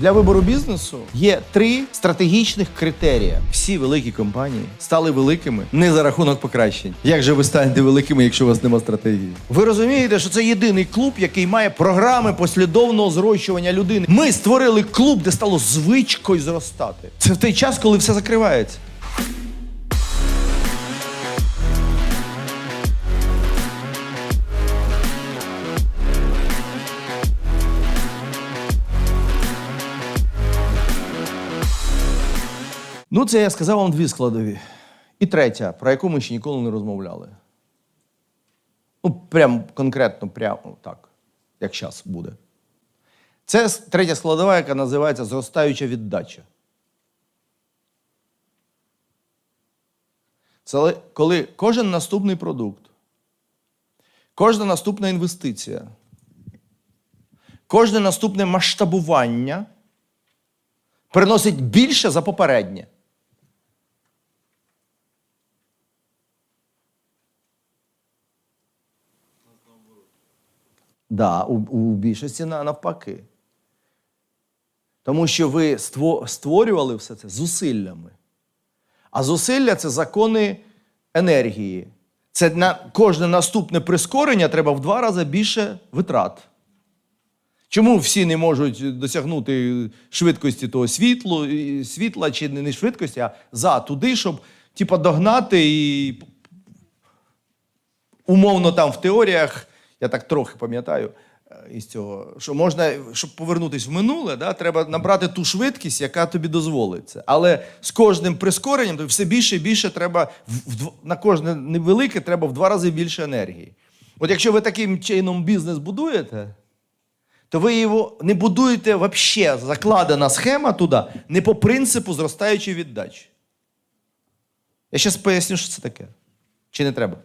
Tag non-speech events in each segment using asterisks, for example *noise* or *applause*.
Для вибору бізнесу є три стратегічних критерія. Всі великі компанії стали великими не за рахунок покращень. Як же ви станете великими, якщо у вас нема стратегії? Ви розумієте, що це єдиний клуб, який має програми послідовного зрощування людини. Ми створили клуб, де стало звичкою зростати. Це в той час, коли все закривається. Ну, це я сказав вам дві складові. І третя, про яку ми ще ніколи не розмовляли. Ну, прям конкретно, прямо так, як зараз буде. Це третя складова, яка називається зростаюча віддача. Це коли кожен наступний продукт, кожна наступна інвестиція, кожне наступне масштабування приносить більше за попереднє. Да, у, у більшості навпаки. Тому що ви створювали все це зусиллями. А зусилля це закони енергії. Це на кожне наступне прискорення треба в два рази більше витрат. Чому всі не можуть досягнути швидкості того світлу, світла, чи не швидкості, а за туди, щоб типа, догнати і умовно там в теоріях, я так трохи пам'ятаю е, із цього, що можна, щоб повернутися в минуле, да, треба набрати ту швидкість, яка тобі дозволить це. Але з кожним прискоренням тобі все більше і більше треба в- в на кожне невелике треба в два рази більше енергії. От якщо ви таким чином бізнес будуєте, то ви його не будуєте взагалі, закладена схема туди, не по принципу зростаючої віддачі. Я зараз поясню, що це таке. Чи не треба?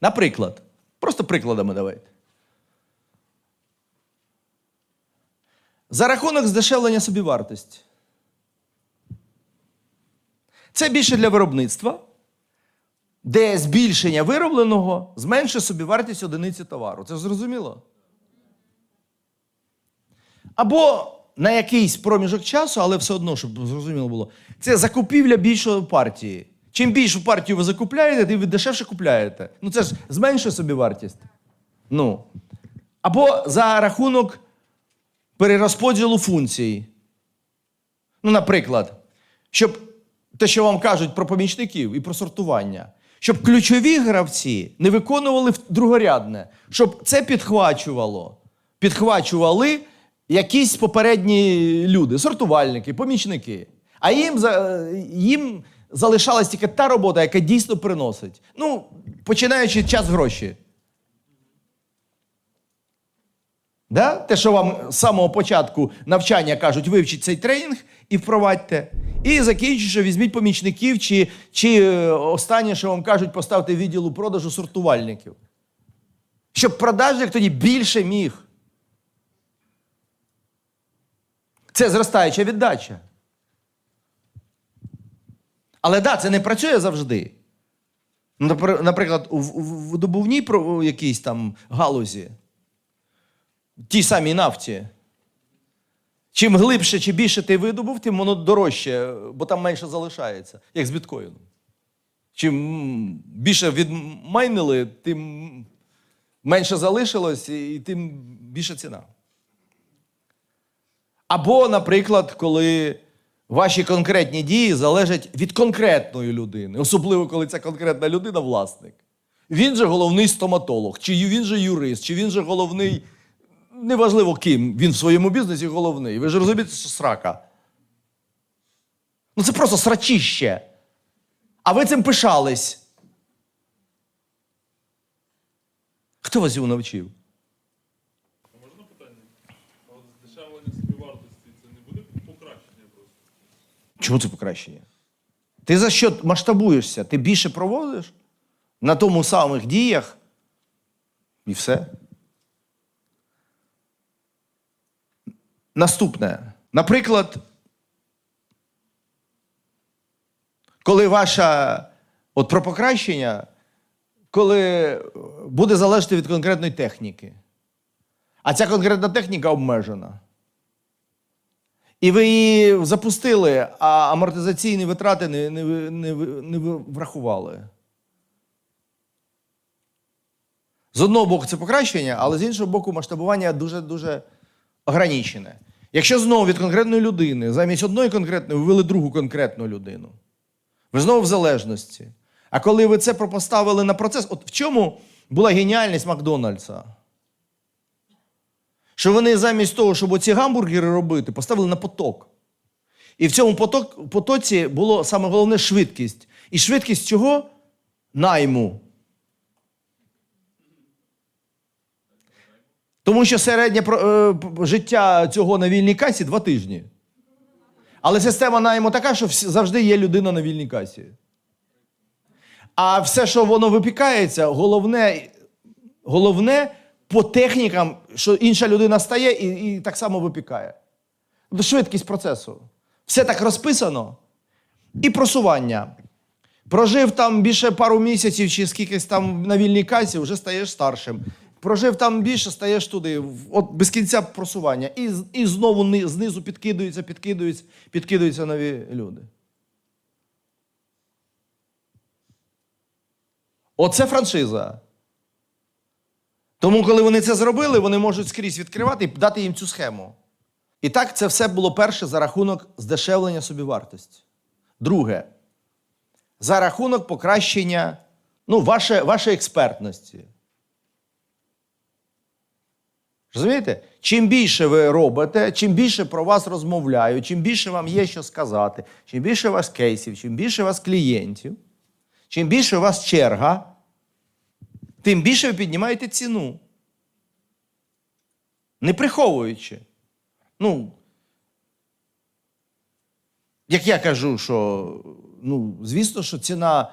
Наприклад, просто прикладами давайте. За рахунок здешевлення собівартості. Це більше для виробництва, де збільшення виробленого зменшує собівартість одиниці товару. Це зрозуміло? Або на якийсь проміжок часу, але все одно, щоб зрозуміло було, це закупівля більшої партії. Чим більшу партію ви закупляєте, тим ви дешевше купляєте. Ну це ж зменшує собівартість. Ну. Або за рахунок перерозподілу функцій. Ну, наприклад, щоб те, що вам кажуть про помічників і про сортування, щоб ключові гравці не виконували другорядне, щоб це підхвачувало. Підхвачували якісь попередні люди, сортувальники, помічники. А їм, їм залишалась тільки та робота, яка дійсно приносить. Ну, починаючи час гроші. Да? Те, що вам з самого початку навчання кажуть, вивчіть цей тренінг і впровадьте. І закінчуючи, візьміть помічників, чи, чи е, останнє, що вам кажуть, поставте відділу продажу сортувальників. Щоб продажник тоді більше міг. Це зростаюча віддача. Але да, це не працює завжди. Наприклад, у в- про- якійсь там галузі тій самій нафті. Чим глибше чи більше ти видобув, тим воно дорожче, бо там менше залишається, як з біткоїном. Чим більше відмайнили, тим менше залишилось і тим більша ціна. Або, наприклад, коли ваші конкретні дії залежать від конкретної людини, особливо коли ця конкретна людина власник. Він же головний стоматолог, чи він же юрист, чи він же головний, неважливо ким, він в своєму бізнесі головний. Ви ж розумієте, що срака. Ну це просто срачище. А ви цим пишались. Хто вас його навчив? А можна питання? А от здешевлення собівартості це не буде покращення просто? Чому це покращення? Ти за що масштабуєшся? Ти більше проводиш на тому самих діях і все. Наступне. Наприклад, коли ваша от про покращення, коли буде залежати від конкретної техніки. А ця конкретна техніка обмежена. І ви її запустили, а амортизаційні витрати не, не, не, не врахували. З одного боку, це покращення, але з іншого боку, масштабування дуже-дуже ограничене. Якщо знову від конкретної людини, замість одної конкретної, ви ввели другу конкретну людину, ви знову в залежності. А коли ви це пропоставили на процес, от в чому була геніальність Макдональдса? Що вони замість того, щоб оці гамбургери робити, поставили на поток. І в цьому поток, потоці було саме головне швидкість. І швидкість чого? Найму. Тому що середнє е, життя цього на вільній касі два тижні. Але система найму така, що завжди є людина на вільній касі. А все, що воно випікається, головне, головне по технікам, що інша людина стає і, і так само випікає. Тобто швидкість процесу. Все так розписано. І просування. Прожив там більше пару місяців чи скількись там на вільній касі, вже стаєш старшим. Прожив там більше, стаєш туди. От без кінця просування. І, і знову знизу підкидуються, підкидуються, підкидуються нові люди. Оце франшиза. Тому, коли вони це зробили, вони можуть скрізь відкривати і дати їм цю схему. І так це все було перше за рахунок здешевлення собівартості. Друге, за рахунок покращення ну, ваше, вашої експертності. Розумієте? Чим більше ви робите, чим більше про вас розмовляють, чим більше вам є що сказати, чим більше у вас кейсів, чим більше у вас клієнтів, чим більше у вас черга, тим більше ви піднімаєте ціну. Не приховуючи. Ну, як я кажу, що ну, звісно, що ціна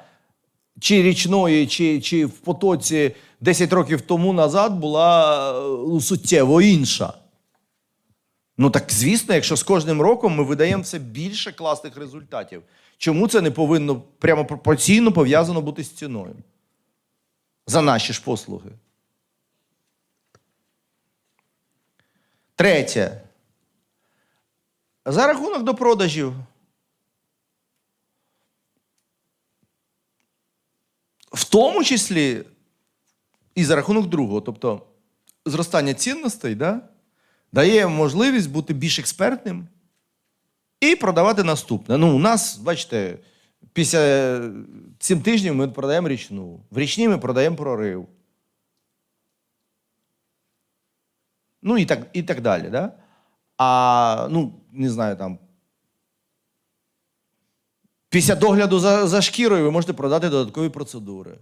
чи річної, чи, чи в потоці 10 років тому назад була е, суттєво інша. Ну так звісно, якщо з кожним роком ми видаємо все більше класних результатів, чому це не повинно прямо пропорційно пов'язано бути з ціною? За наші ж послуги. Третє. За рахунок до продажів. В тому числі і за рахунок другого, тобто зростання цінностей, да, дає можливість бути більш експертним і продавати наступне. Ну, у нас, бачите, після сім тижнів ми продаємо річну. В річній ми продаємо прорив. Ну і так, і так далі. Да? А, ну, не знаю, там. Після догляду за, за шкірою ви можете продати додаткові процедури.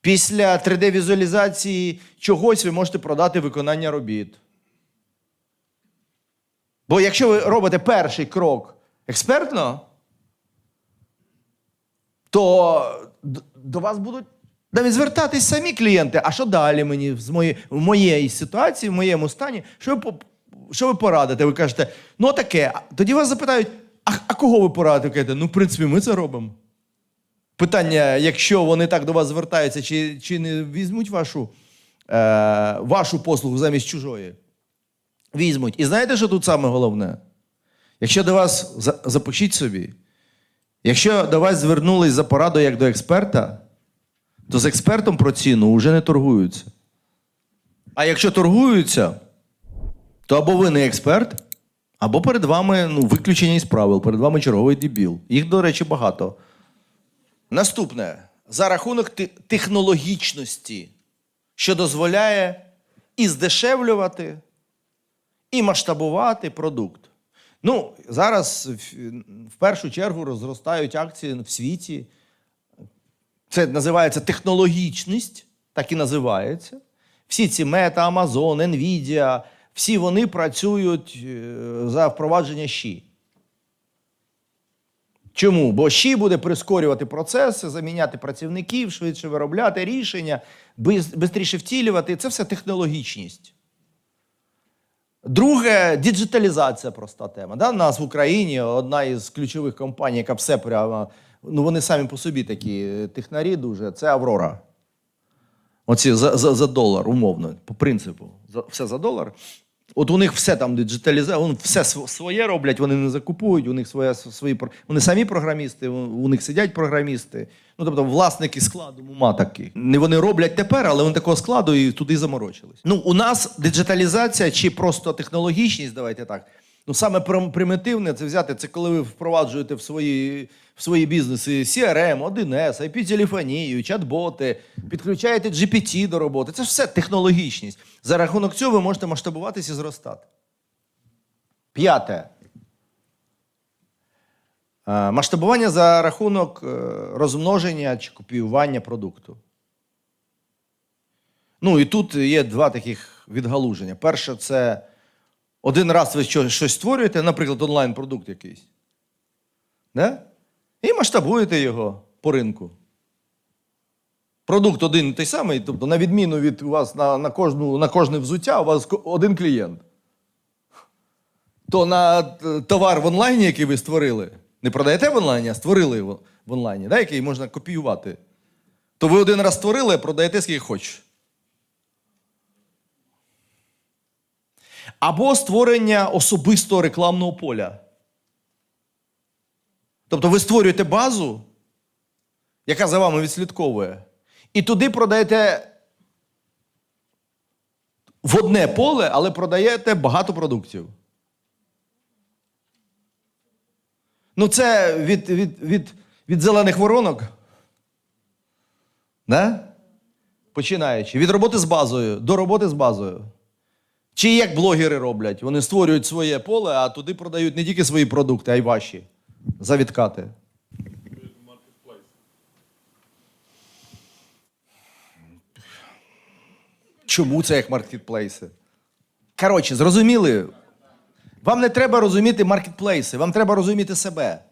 Після 3D-візуалізації чогось ви можете продати виконання робіт. Бо якщо ви робите перший крок експертно, то до вас будуть навіть звертатись самі клієнти. А що далі мені в моєї ситуації, в моєму стані? Що ви, що ви порадите? Ви кажете, ну таке. Тоді вас запитають, а, а кого ви порадите? Ви кажете, ну, в принципі, ми це робимо. Питання, якщо вони так до вас звертаються, чи, чи не візьмуть вашу, е, вашу послугу замість чужої? Візьмуть. І знаєте, що тут саме головне? Якщо до вас за- запишіть собі, якщо до вас звернулись за порадою як до експерта, то з експертом про ціну вже не торгуються. А якщо торгуються, то або ви не експерт, або перед вами ну, виключення із правил, перед вами черговий дебіл. Їх, до речі, багато. Наступне за рахунок технологічності, що дозволяє і здешевлювати, і масштабувати продукт. Ну, зараз в- першу чергу розростають акції в світі. Це називається технологічність, так і називається. Всі ці Мета, Amazon, Nvidia, всі вони працюють е, за впровадження щі. Чому? Бо щі буде прискорювати процеси, заміняти працівників, швидше виробляти рішення, швидше втілювати. Це все технологічність. Друге діджиталізація проста тема. Да? У нас в Україні одна із ключових компаній, яка все прямо, ну вони самі по собі такі технарі дуже, це Аврора. Оці за, за, за долар, умовно, по принципу. За, все за долар. От у них все там диджиталізовано, все св- своє роблять, вони не закупують, у них своє, свої, вони самі програмісти, у них сидять програмісти. Ну, тобто, власники складу мума такі. Не вони роблять тепер, але вони такого складу і туди заморочились. Ну, у нас диджиталізація чи просто технологічність, давайте так. Ну, саме примітивне це взяти, це коли ви впроваджуєте в свої, в свої бізнеси CRM, 1С, IP-телефонію, чат-боти, підключаєте GPT до роботи. Це ж все технологічність. За рахунок цього ви можете масштабуватися і зростати. П'яте. Е, Масштабування за рахунок е, розмноження чи копіювання продукту. Ну і тут є два таких відгалуження. Перше, це один раз ви щось створюєте, наприклад, онлайн-продукт якийсь. Да? І масштабуєте його по ринку. Продукт один і той самий, тобто, на відміну від у вас на, на, кожну, на кожне взуття, у вас один клієнт. То на е, товар в онлайні, який ви створили, не продаєте в онлайні, а створили його в онлайні, да, який можна копіювати. То ви один раз створили, а продаєте скільки хочеш. Або створення особистого рекламного поля. Тобто ви створюєте базу, яка за вами відслідковує, і туди продаєте в одне поле, але продаєте багато продуктів. Ну, це від, від, від, від зелених воронок. Да? Починаючи. Від роботи з базою до роботи з базою. Чи як блогери роблять? Вони створюють своє поле, а туди продають не тільки свої продукти, а й ваші. За відкати. Чому це як маркетплейси? Коротше, зрозуміли? Вам не треба розуміти маркетплейси, вам треба розуміти себе.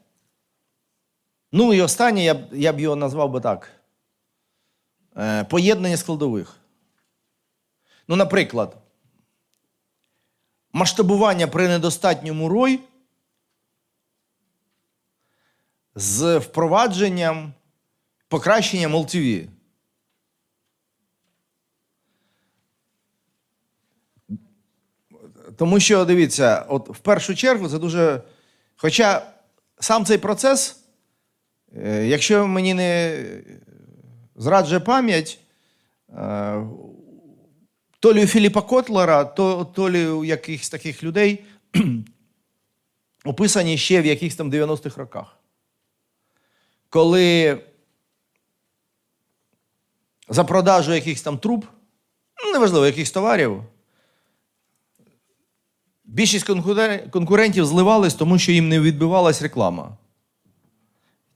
Ну і останнє, я б, я б його назвав би так: е, поєднання складових. Ну, наприклад, масштабування при недостатньому ROI з впровадженням, покращенням LTV. Тому що дивіться, от в першу чергу це дуже. Хоча сам цей процес, е, якщо мені не зраджує пам'ять, е, то лі у Філіпа Котлера, то, то лі у якихось таких людей *clears throat* описані ще в якихось там 90-х роках. Коли за продажу якихось там труб, ну, неважливо, якихось товарів. Більшість конкурентів зливались, тому що їм не відбивалась реклама.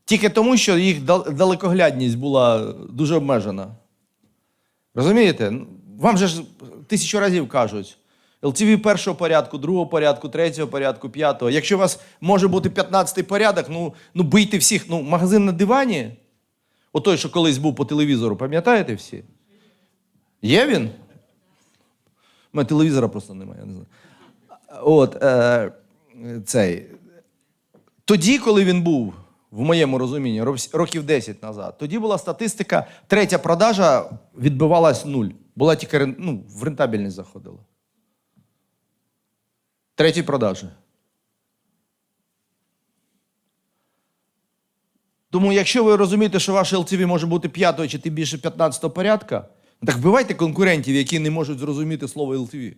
Тільки тому, що їх далекоглядність була дуже обмежена. Розумієте? Вам же ж тисячу разів кажуть. LTV першого порядку, другого порядку, третього порядку, п'ятого. Якщо у вас може бути 15-й порядок, ну, ну бийте всіх. Ну, магазин на дивані, отой, що колись був по телевізору, пам'ятаєте всі? Є він? У мене телевізора просто немає, я не знаю. От, е, цей. Тоді, коли він був, в моєму розумінні, років 10 назад, тоді була статистика, третя продажа відбивалась нуль. Була тільки ну, в рентабельність заходила. Треті продажі. Тому, якщо ви розумієте, що ваше LTV може бути 5 чи тим більше 15 порядка, ну, так вбивайте конкурентів, які не можуть зрозуміти слово LTV.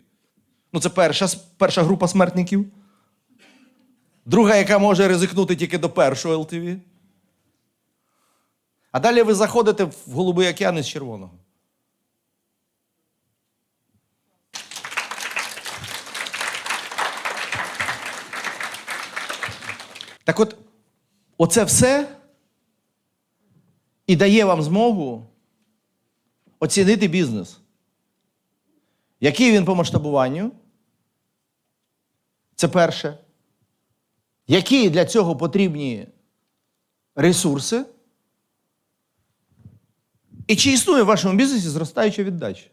Ну, це перша, перша група смертників. Друга, яка може ризикнути тільки до першого LTV. А далі ви заходите в голубий океан із червоного. Так от, оце все і дає вам змогу оцінити бізнес. Який він по масштабуванню? Це перше. Які для цього потрібні ресурси? І чи існує в вашому бізнесі зростаюча віддача?